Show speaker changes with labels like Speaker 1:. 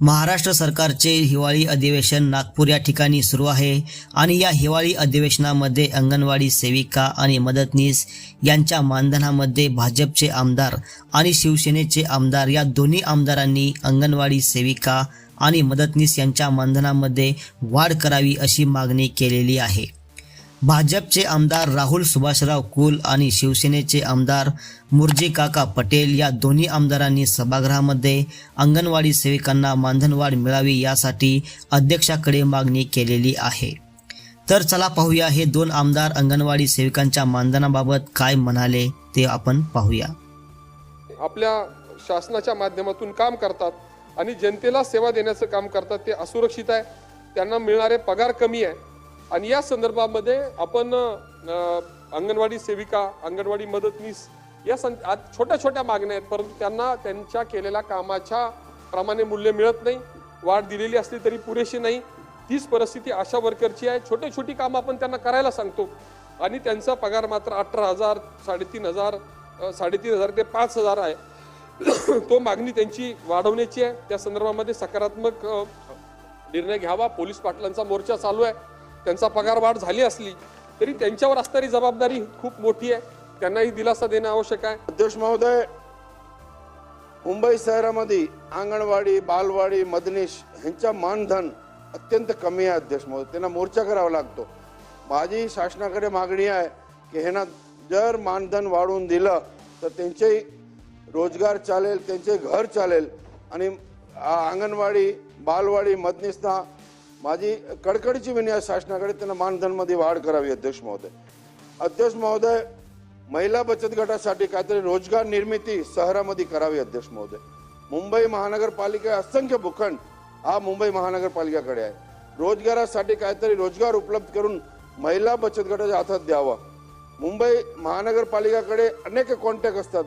Speaker 1: महाराष्ट्र सरकारचे हिवाळी अधिवेशन नागपूर या ठिकाणी सुरू आहे आणि या हिवाळी अधिवेशनामध्ये अंगणवाडी सेविका आणि मदतनीस यांच्या मानधनामध्ये भाजपचे आमदार आणि शिवसेनेचे आमदार या दोन्ही आमदारांनी अंगणवाडी सेविका आणि मदतनीस यांच्या मानधनामध्ये वाढ करावी अशी मागणी केलेली आहे. भाजपचे आमदार राहुल सुभाषराव कुल आणि शिवसेनेचे आमदार मुरजी काका पटेल या दोन्ही आमदारांनी सभागृहामध्ये अंगणवाडी सेविकांना मानधनवाढ मिळावी यासाठी अध्यक्षाकडे मागणी केलेली आहे. तर चला पाहूया हे दोन आमदार अंगणवाडी सेविकांच्या मानधनाबाबत काय म्हणाले ते आपण पाहूया.
Speaker 2: आपल्या शासनाच्या माध्यमातून काम करतात आणि जनतेला सेवा देण्याचं काम करतात ते असुरक्षित आहे. त्यांना मिळणारे पगार कमी आहे. आणि या संदर्भामध्ये आपण अंगणवाडी सेविका अंगणवाडी मदतनीस या सं आज छोट्या छोट्या मागण्या आहेत परंतु त्यांना त्यांच्या केलेल्या कामाच्या प्रमाणे मूल्य मिळत नाही. वाढ दिलेली असली तरी पुरेशी नाही. तीच परिस्थिती अशा वर्करची आहे. छोटी छोटी कामं आपण त्यांना करायला सांगतो. आणि त्यांचा पगार मात्र अठरा हजार साडेतीन हजार साडेतीन हजार ते पाच हजार आहे. तो मागणी त्यांची वाढवण्याची आहे. त्या संदर्भामध्ये सकारात्मक निर्णय घ्यावा. पोलीस पाटलांचा मोर्चा चालू आहे. त्यांचा पगार वाढ झाली असली तरी त्यांच्यावर असणारी जबाबदारी खूप मोठी आहे. त्यांनाही दिलासा देणं आवश्यक आहे.
Speaker 3: अध्यक्ष महोदय मुंबई शहरामध्ये अंगणवाडी बालवाडी मदनीश ह्यांच्या मानधन अत्यंत कमी आहे अध्यक्ष महोदय. त्यांना मोर्चा करावा लागतो. माझी शासनाकडे मागणी आहे की ह्यांना जर मानधन वाढवून दिलं तर त्यांचे रोजगार चालेल त्यांचे घर चालेल आणि अंगणवाडी बालवाडी मदनीसना माझी कडकडीची विनय आहे शासनाकडे त्यांना मानधनमध्ये वाढ करावी अध्यक्ष महोदय. अध्यक्ष महोदय महिला बचत गटासाठी काहीतरी रोजगार निर्मिती शहरामध्ये करावी अध्यक्ष महोदय. मुंबई महानगरपालिका असंख्य भूखंड हा मुंबई महानगरपालिकाकडे आहे. रोजगारासाठी काहीतरी रोजगार उपलब्ध करून महिला बचत गटाच्या हातात द्यावा. मुंबई महानगरपालिकाकडे अनेक कॉन्टॅक्ट असतात